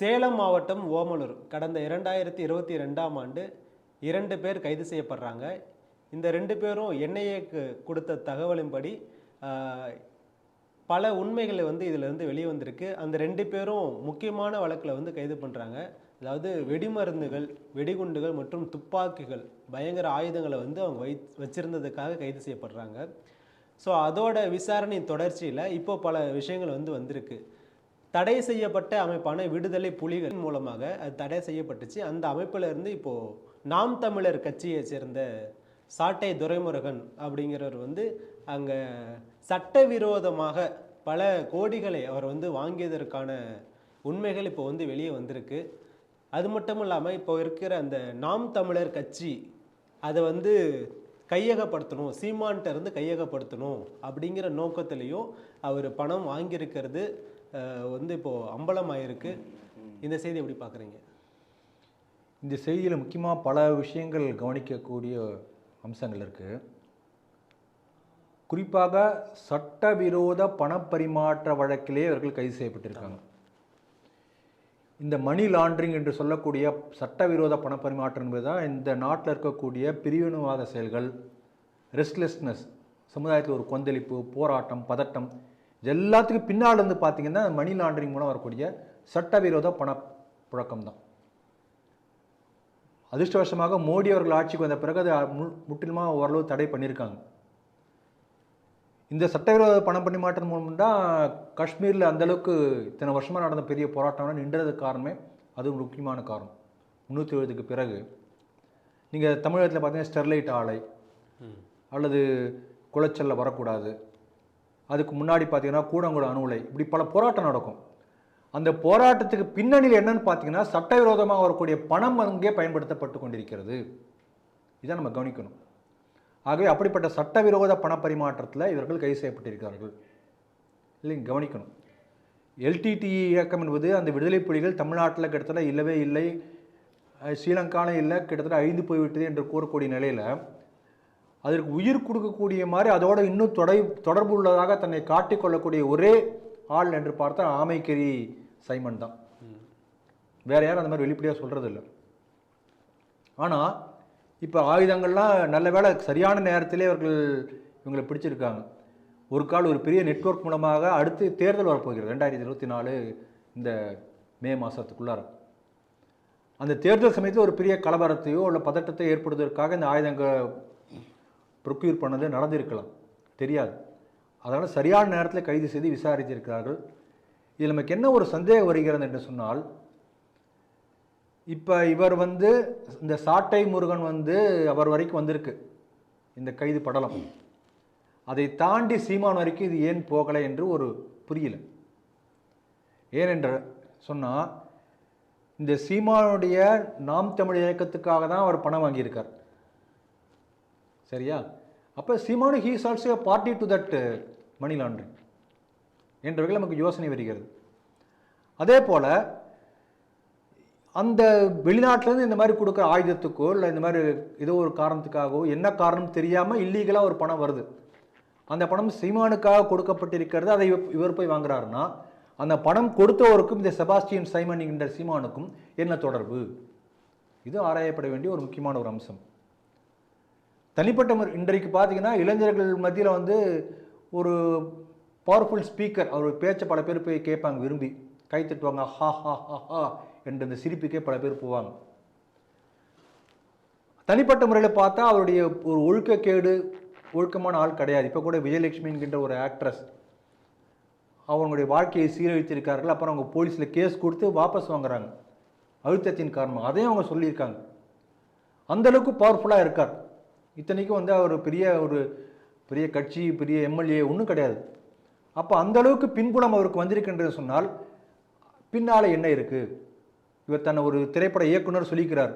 சேலம் மாவட்டம் ஓமலூர். கடந்த இரண்டாயிரத்தி இருபத்தி ரெண்டாம் ஆண்டு இரண்டு பேர் கைது செய்யப்படுறாங்க. இந்த ரெண்டு பேரும் என்ஐஏக்கு கொடுத்த தகவலின்படி பல உண்மைகள் வந்து இதிலிருந்து வெளியே வந்திருக்கு. அந்த ரெண்டு பேரும் முக்கியமான வழக்கில் வந்து கைது பண்ணுறாங்க அதாவது வெடிமருந்துகள் வெடிகுண்டுகள் மற்றும் துப்பாக்கிகள் பயங்கர ஆயுதங்களை வந்து அவங்க வை வச்சிருந்ததுக்காக கைது செய்யப்படுறாங்க. ஸோ அதோட விசாரணை தொடர்ச்சியில் இப்போ பல விஷயங்கள் வந்து வந்திருக்கு. தடை செய்யப்பட்ட அமைப்பான விடுதலை புலிகள் மூலமாக அது தடை செய்யப்பட்டுச்சு. அந்த அமைப்பில் இருந்து இப்போ நாம் தமிழர் கட்சியை சேர்ந்த சாட்டை துரைமுருகன் அப்படிங்கிறவர் வந்து அங்கே சட்டவிரோதமாக பல கோடிகளை அவர் வந்து வாங்கியதற்கான உண்மைகள் இப்போ வந்து வெளியே வந்திருக்கு. அது மட்டும் இல்லாமல் இப்போ இருக்கிற அந்த நாம் தமிழர் கட்சி அதை வந்து கையகப்படுத்தணும் சீமான்கிட்ட இருந்து கையகப்படுத்தணும் அப்படிங்கிற நோக்கத்திலையும் அவர் பணம் வாங்கியிருக்கிறது. வந்து இப்போது அம்பலமாயிருக்கு இந்த செய்தி எப்படி பார்க்குறீங்க? இந்த செய்தியில் முக்கியமாக பல விஷயங்கள் கவனிக்கக்கூடிய அம்சங்கள் இருக்குது குறிப்பாக சட்டவிரோத பணப்பரிமாற்ற வழக்கிலே அவர்கள் கைது செய்யப்பட்டிருக்காங்க. இந்த மணி லாண்டரிங் என்று சொல்லக்கூடிய சட்டவிரோத பணப்பரிமாற்றம் என்பது தான் இந்த நாட்டில் இருக்கக்கூடிய பிரிவினவாத செயல்கள் ரெஸ்ட்லெஸ்னஸ் சமுதாயத்தில் ஒரு கொந்தளிப்பு போராட்டம் பதட்டம் எல்லாத்துக்கும் பின்னால் இருந்து பார்த்தீங்கன்னா மணி லாண்டரிங் மூலம் வரக்கூடிய சட்டவிரோத பண புழக்கம் தான் அதிர்ஷ்டவசமாக மோடி அவர்கள் ஆட்சிக்கு வந்த பிறகு அதை முற்றிலுமாக ஓரளவு தடை பண்ணியிருக்காங்க. இந்த சட்டவிரோத பண பரிமாற்றம் மூலம் தான் காஷ்மீரில் அந்த அளவுக்கு இத்தனை வருஷமாக நடந்த பெரிய போராட்டம்லாம் நின்றதுக்கு காரணமே அது ஒரு முக்கியமான காரணம். முந்நூற்றி எழுபதுக்கு பிறகு. நீங்கள் தமிழகத்தில் பார்த்தீங்கன்னா ஸ்டெர்லைட் ஆலை அல்லது குளச்சல்ல வரக்கூடாது. அதுக்கு முன்னாடி பார்த்தீங்கன்னா கூடங்குட அணு உலை இப்படி பல போராட்டம் நடக்கும். அந்த போராட்டத்துக்கு பின்னணியில் என்னன்னு பார்த்தீங்கன்னா சட்டவிரோதமாக வரக்கூடிய பணம் அங்கே பயன்படுத்தப்பட்டு கொண்டிருக்கிறது. இதை நம்ம கவனிக்கணும். ஆகவே அப்படிப்பட்ட சட்டவிரோத பண பரிமாற்றத்தில் இவர்கள் கைது செய்யப்பட்டிருக்கிறார்கள். இல்லைங்க கவனிக்கணும். எல்டிடி இயக்கம் என்பது அந்த விடுதலை புலிகள் தமிழ்நாட்டில் கிட்டத்தட்ட இல்லவே இல்லை. ஸ்ரீலங்காவில் இல்லை கிட்டத்தட்ட அழிந்து போய்விட்டது என்று கூறக்கூடிய நிலையில் அதற்கு உயிர் கொடுக்கக்கூடிய மாதிரி அதோட இன்னும் தொடை தொடர்பு உள்ளதாக தன்னை காட்டிக்கொள்ளக்கூடிய ஒரே ஆள் என்று பார்த்தா ஆமைக்கரி சைமன் தான். வேற யாரும் அந்த மாதிரி வெளிப்படையாக சொல்கிறது இல்லை ஆனால் இப்போ ஆயுதங்கள்லாம் நல்ல வேளை சரியான நேரத்திலே அவர்கள் இவங்களை பிடிச்சிருக்காங்க. ஒரு கால் ஒரு பெரிய நெட்வொர்க் மூலமாக அடுத்து தேர்தல் வரப்போகிறது. ரெண்டாயிரத்தி இருபத்தி நாலு இந்த மே மாதத்துக்குள்ளார அந்த தேர்தல் சமயத்தில் ஒரு பெரிய கலவரத்தையோ இல்லை பதட்டத்தை ஏற்படுவதற்காக இந்த ஆயுதங்கள் ப்ரொக்யூர் பண்ணது நடந்திருக்கலாம். தெரியாது. அதனால் சரியான நேரத்தில் கைது செய்து விசாரித்திருக்கிறார்கள். இதில் நமக்கு என்ன ஒரு சந்தேகம் வருகிறது என்று சொன்னால் இப்போ இவர் வந்து இந்த சாட்டை முருகன் வந்து அவர் வரைக்கும் வந்திருக்கு இந்த கைது படலம். அதை தாண்டி சீமான் வரைக்கும் இது ஏன் போகலை என்று ஒரு புரியல. ஏனென்று சொன்னால் இந்த சீமானுடைய நாம் தமிழ் இயக்கத்துக்காக தான் அவர் பணம் வாங்கியிருக்கார். சரியா? அப்போ சிமானு he's also party to that money laundering என்ற வகையில் நமக்கு யோசனை வருகிறது. அதே போல் அந்த வெளிநாட்டிலேருந்து இந்த மாதிரி கொடுக்குற ஆயுதத்துக்கோ இல்லை இந்த மாதிரி ஏதோ ஒரு காரணத்துக்காகவோ என்ன காரணம் தெரியாமல் இல்லீகலாக ஒரு பணம் வருது. அந்த பணம் சீமானுக்காக கொடுக்கப்பட்டிருக்கிறது. அதை இவர் போய் வாங்குறாருன்னா அந்த பணம் கொடுத்தவருக்கும் இந்த செபாஸ்டியன் சைமன் என்ற சீமானுக்கும் என்ன தொடர்பு? இது ஆராயப்பட வேண்டிய ஒரு முக்கியமான ஒரு அம்சம். தனிப்பட்ட முறை இன்றைக்கு பார்த்தீங்கன்னா இளைஞர்கள் மத்தியில் வந்து ஒரு பவர்ஃபுல் ஸ்பீக்கர் அவர் பேச்சை பல பேர் போய் கேட்பாங்க விரும்பி. கை தட்டுவாங்க ஹா ஹா ஹா ஹா என்ற இந்த சிரிப்புக்கே பல பேர் போவாங்க. தனிப்பட்ட முறையில் பார்த்தா அவருடைய ஒரு ஒழுக்கக்கேடு ஒழுக்கமான ஆள் கிடையாது. இப்போ கூட விஜயலட்சுமி என்கின்ற ஒரு ஆக்ட்ரஸ் அவங்களுடைய வாழ்க்கையை சீரழித்திருக்கார்கள் அப்புறம் அவங்க போலீஸில் கேஸ் கொடுத்து வாபஸ் வாங்குறாங்க. அழுத்தத்தின் காரணமாக. அதையும் அவங்க சொல்லியிருக்காங்க. அந்த அளவுக்கு பவர்ஃபுல்லாக இருக்கார். இத்தனைக்கும் வந்து அவர் பெரிய ஒரு பெரிய கட்சி பெரிய எம்எல்ஏ ஒன்றும் கிடையாது. அப்போ அந்த அளவுக்கு பின்புலம் அவருக்கு வந்திருக்கின்றது சொன்னால் பின்னால் என்ன இருக்குது இவர் தன்னை ஒரு திரைப்பட இயக்குனர் சொல்லிக்கிறார்.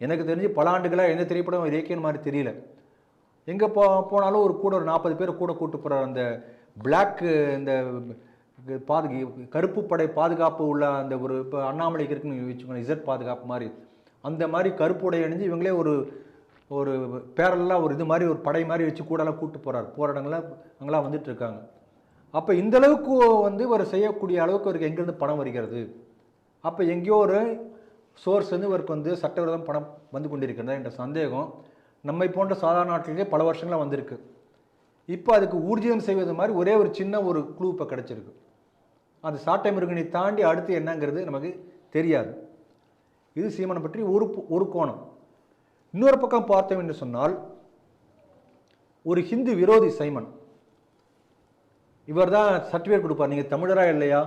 எனக்கு தெரிஞ்சு பல ஆண்டுகளாக எந்த திரைப்படம் அவர் இயக்கின மாதிரி தெரியல. எங்கே போ போனாலும் ஒரு கூட ஒரு நாற்பது பேர் கூட கூட்டு போகிறார் அந்த பிளாக்கு இந்த பாதுகி கருப்பு படை பாதுகாப்பு உள்ள அந்த ஒரு இப்போ அண்ணாமலைக்கு இருக்குன்னு வச்சுக்கோங்க இசட் பாதுகாப்பு மாதிரி. அந்த மாதிரி கருப்பு உடை அணிஞ்சு இவங்களே ஒரு ஒரு பேரலாக ஒரு இது மாதிரி ஒரு படை மாதிரி வச்சு கூடலாம் கூட்டு போகிறார் போகிற அங்கெல்லாம் வந்துட்டு இருக்காங்க. அப்போ இந்த அளவுக்கு வந்து ஒரு செய்யக்கூடிய அளவுக்கு அவருக்கு எங்கேருந்து பணம் வருகிறது? அப்போ எங்கேயோ ஒரு சோர்ஸ் வந்து இவருக்கு வந்து சட்டவிரோதம் பணம் வந்து கொண்டிருக்கிறதா என்ற சந்தேகம் நம்மை போன்ற சாதாரண நாட்டிலேயே பல வருஷங்களாக வந்திருக்கு. இப்போ அதுக்கு ஊர்ஜிதம் செய்வது மாதிரி ஒரே ஒரு சின்ன ஒரு குழு இப்போ கிடச்சிருக்கு. அந்த சாட்டை மிருகனை தாண்டி அடுத்து என்னங்கிறது நமக்கு தெரியாது. இது சீமனை பற்றி ஒரு ஒரு கோணம். இன்னொரு பக்கம் பார்த்தோம் என்று சொன்னால் ஒரு ஹிந்து விரோதி சைமன். இவர் தான் சர்டிஃபிகேட் கொடுப்பார். நீங்கள் தமிழரா இல்லையா?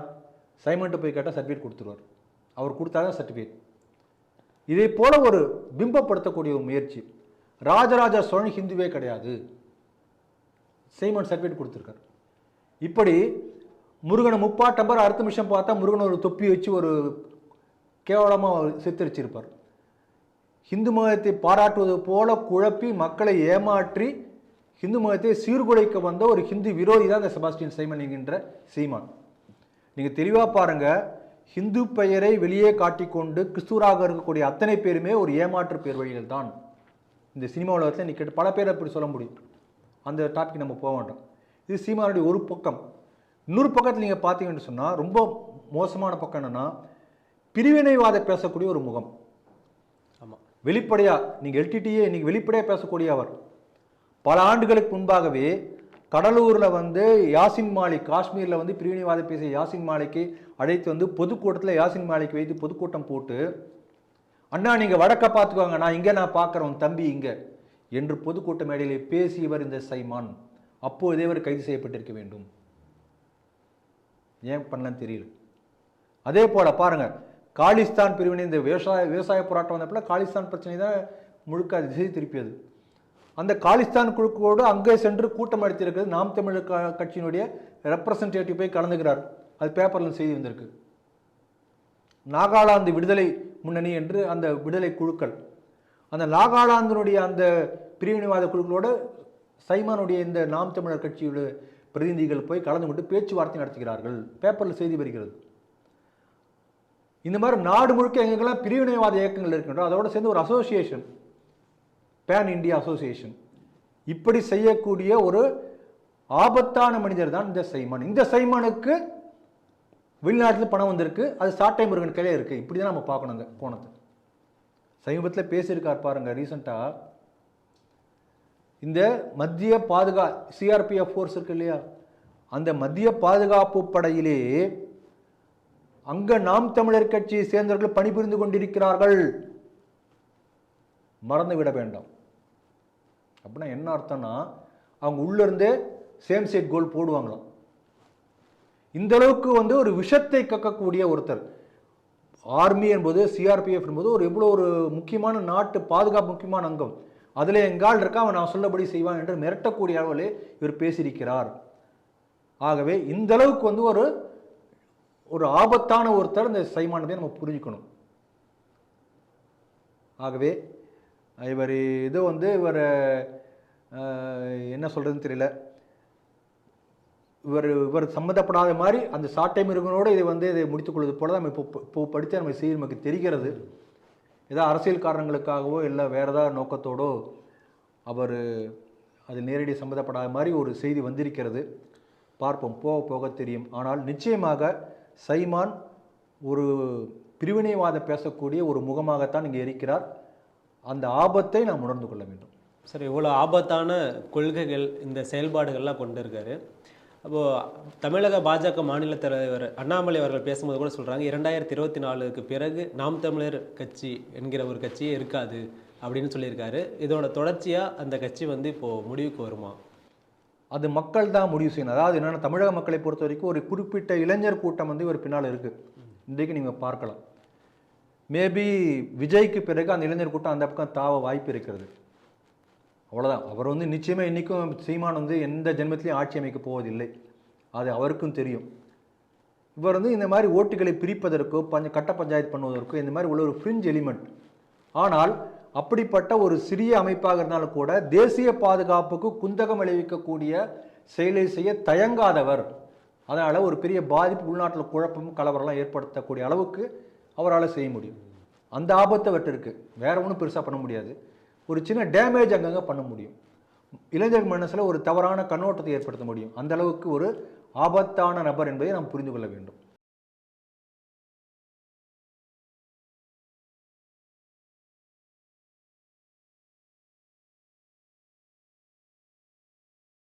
சைமன்ட்டு போய் கேட்டால் சர்டிஃபிகேட் கொடுத்துருவார். அவர் கொடுத்தா தான் சர்டிஃபிகேட் இதே போல ஒரு பிம்பப்படுத்தக்கூடிய ஒரு முயற்சி. ராஜராஜ சோழன் ஹிந்துவே கிடையாது. சைமன் சர்டிஃபிகேட் கொடுத்துருக்கார். இப்படி முருகனை முப்பாட்டம்பர் அடுத்த நிமிஷம் பார்த்தா முருகன் ஒரு தொப்பி வச்சு ஒரு கேவலமாக சித்தரிச்சிருப்பார். ஹிந்து மதத்தை பாராட்டுவது போல குழப்பி மக்களை ஏமாற்றி ஹிந்து மதத்தை சீர்குலைக்க வந்த ஒரு ஹிந்து விரோதி தான் இந்த செபாஸ்டியன் சைமன் என்கின்ற சீமான். நீங்கள் தெளிவாக பாருங்க ஹிந்து பெயரை வெளியே காட்டிக்கொண்டு கிறிஸ்துவராக இருக்கக்கூடிய அத்தனை பேருமே ஒரு ஏமாற்று பேர் வழிகள் தான் இந்த சினிமா உலகத்தில் நீ கேட்டு பல பேரை அப்படி சொல்ல முடியும். அந்த டாபிக் நம்ம போக வேண்டாம் இது சீமானுடைய ஒரு பக்கம். இன்னொரு பக்கத்தில் நீங்கள் பார்த்தீங்கன்னு சொன்னால் ரொம்ப மோசமான பக்கம் என்னென்னா பிரிவினைவாத பேசக்கூடிய ஒரு முகம். வெளிப்படையாக நீங்கள் எல்டிடியே நீங்கள் வெளிப்படையாக பேசக்கூடிய அவர் பல ஆண்டுகளுக்கு முன்பாகவே கடலூரில் வந்து யாசின் மாலிக் காஷ்மீரில் வந்து பிரிவினைவாத பேசிய யாசின் மாலிக்கை அழைத்து வந்து பொதுக்கூட்டத்தில் யாசின் மாலிக் வைத்து பொதுக்கூட்டம் போட்டு அண்ணா நீங்கள் வடக்க பார்த்துக்கோங்க நான் இங்கே நான் பார்க்குறேன் உன் தம்பி இங்கே என்று பொதுக்கூட்ட மேடையில் பேசியவர் இந்த சைமான். அப்போதே இவர் கைது செய்யப்பட்டிருக்க வேண்டும். ஏன் பண்ணலன்னு தெரியல. அதே போல் பாருங்கள் காலிஸ்தான் பிரிவினை இந்த விவசாய விவசாய போராட்டம் வந்தப்பல காலிஸ்தான் பிரச்சனை தான் முழுக்க அது திசை திருப்பியது. அந்த காலிஸ்தான் குழுக்கோடு அங்கே சென்று கூட்டம் நடத்தியிருக்கிறது நாம் தமிழர் க- கட்சியினுடைய ரெப்ரசன்டேட்டிவ் போய் கலந்துக்கிறார். அது பேப்பரில் செய்தி வந்திருக்கு. நாகாலாந்து விடுதலை முன்னணி என்று அந்த விடுதலை குழுக்கள். அந்த நாகாலாந்தினுடைய அந்த பிரிவினைவாத குழுக்களோடு சைமானுடைய இந்த நாம் தமிழர் கட்சியோட பிரதிநிதிகள் போய் கலந்து கொண்டு பேச்சுவார்த்தை நடத்துகிறார்கள். பேப்பரில் செய்தி வருகிறது. இந்த மாதிரி நாடு முழுக்க எங்கெல்லாம் பிரிவினைவாத இயக்கங்கள் இருக்கின்றோ அதோட சேர்ந்து ஒரு அசோசியேஷன் பேன் இந்தியா அசோசியேஷன் இப்படி செய்யக்கூடிய ஒரு ஆபத்தான மனிதர் தான் இந்த சைமான். இந்த சைமானுக்கு வெளிநாட்டில் பணம் வந்திருக்கு. அது சாட்டை முருகன் கையிலே இருக்கு. இப்படி தான் நம்ம பார்க்கணும் அந்த கோணத்தை சமீபத்தில் பேசியிருக்கார் பாருங்க ரீசெண்டாக இந்த மத்திய பாதுகா சிஆர்பிஎஃப் ஃபோர்ஸ் இருக்கு இல்லையா? அந்த மத்திய பாதுகாப்பு படையிலே அங்க நாம் தமிழர் கட்சியை சேர்ந்தவர்கள் பணிபுரிந்து கொண்டிருக்கிறார்கள். மறந்து விட வேண்டாம். அப்படின்னா என்ன அர்த்தம்னா அவங்க உள்ள இருந்தே சேம் சைட் கோல் போடுவாங்களாம். இந்த அளவுக்கு வந்து ஒரு விஷத்தை கக்கக்கூடிய ஒருத்தர். ஆர்மி என்பது சிஆர்பிஎஃப் என்பது ஒரு எவ்வளோ ஒரு முக்கியமான நாட்டு பாதுகாப்பு முக்கியமான அங்கம். அதில் எங்கால் இருக்கா அவன் நான் சொல்லபடி செய்வான் என்று மிரட்டக்கூடிய அளவில் இவர் பேசியிருக்கிறார். ஆகவே இந்த அளவுக்கு வந்து ஒரு ஒரு ஆபத்தான ஒருத்தர் இந்த சைமானதை நம்ம புரிஞ்சுக்கணும். ஆகவே இவர் இது வந்து இவர் என்ன சொல்கிறதுன்னு தெரியல. இவர் இவர் சம்மந்தப்படாத மாதிரி அந்த சாட்டை மிருகனோடு இதை வந்து இதை முடித்துக்கொள்வது போல தான் நம்ம இப்போ இப்போ படித்து நம்ம செய்தி நமக்கு தெரிகிறது. ஏதோ அரசியல் காரணங்களுக்காகவோ இல்லை வேறு ஏதாவது நோக்கத்தோடோ அவர் அது நேரடி சம்மந்தப்படாத மாதிரி ஒரு செய்தி வந்திருக்கிறது. பார்ப்போம் போக போக தெரியும். ஆனால் நிச்சயமாக சைமான் ஒரு பிரிவினைவாத பேசக்கூடிய ஒரு முகமாகத்தான் இங்கே இருக்கிறார். அந்த ஆபத்தை நாம் உணர்ந்து கொள்ள வேண்டும். சரி இவ்வளோ ஆபத்தான கொள்கைகள் இந்த செயல்பாடுகள்லாம் கொண்டு இருக்காரு அப்போது தமிழக பாஜக மாநில தலைவர் அண்ணாமலை அவர்கள் பேசும்போது கூட சொல்கிறாங்க இரண்டாயிரத்தி இருபத்தி நாலுக்கு பிறகு நாம் தமிழர் கட்சி என்கிற ஒரு கட்சியே இருக்காது அப்படின்னு சொல்லியிருக்காரு. இதோட தொடர்ச்சியாக அந்த கட்சி வந்து இப்போது முடிவுக்கு வருமா? அது மக்கள் தான் முடிவு செய்யணும். அதாவது என்னென்னா தமிழக மக்களை பொறுத்த வரைக்கும் ஒரு குறிப்பிட்ட இளைஞர் கூட்டம் வந்து ஒரு பின்னால் இருக்குது இன்றைக்கு நீங்கள் பார்க்கலாம். மேபி விஜய்க்கு பிறகு அந்த இளைஞர் கூட்டம் அந்த பக்கம் தாவ வாய்ப்பு இருக்கிறது. அவ்வளோதான் அவர் வந்து நிச்சயமாக இன்றைக்கும் சீமான் வந்து எந்த ஜென்மத்திலையும் ஆட்சி அமைக்க போவதில்லை. அது அவருக்கும் தெரியும். இவர் வந்து இந்த மாதிரி ஓட்டுகளை பிரிப்பதற்கோ பஞ்ச கட்ட பஞ்சாயத்து பண்ணுவதற்கோ இந்த மாதிரி உள்ள ஒரு ஃப்ரிஞ்ச் எலிமெண்ட் ஆனால் அப்படிப்பட்ட ஒரு சிறிய அமைப்பாக இருந்தாலும் கூட தேசிய பாதுகாப்புக்கு குந்தகம் விளைவிக்கக்கூடிய செயலை செய்ய தயங்காதவர். அதனால் ஒரு பெரிய பாதிப்பு உள்நாட்டில் குழப்பம் கலவரம்லாம் ஏற்படுத்தக்கூடிய அளவுக்கு அவரால் செய்ய முடியும். அந்த ஆபத்து அவர்கிட்ட வேற ஒன்றும் பெருசாக பண்ண முடியாது. ஒரு சின்ன டேமேஜ் அங்கங்கே பண்ண முடியும். இளைஞர் மனசில் ஒரு தவறான கண்ணோட்டத்தை ஏற்படுத்த முடியும். அந்த அளவுக்கு ஒரு ஆபத்தான நபர் என்பதை நாம் புரிந்து கொள்ள வேண்டும்.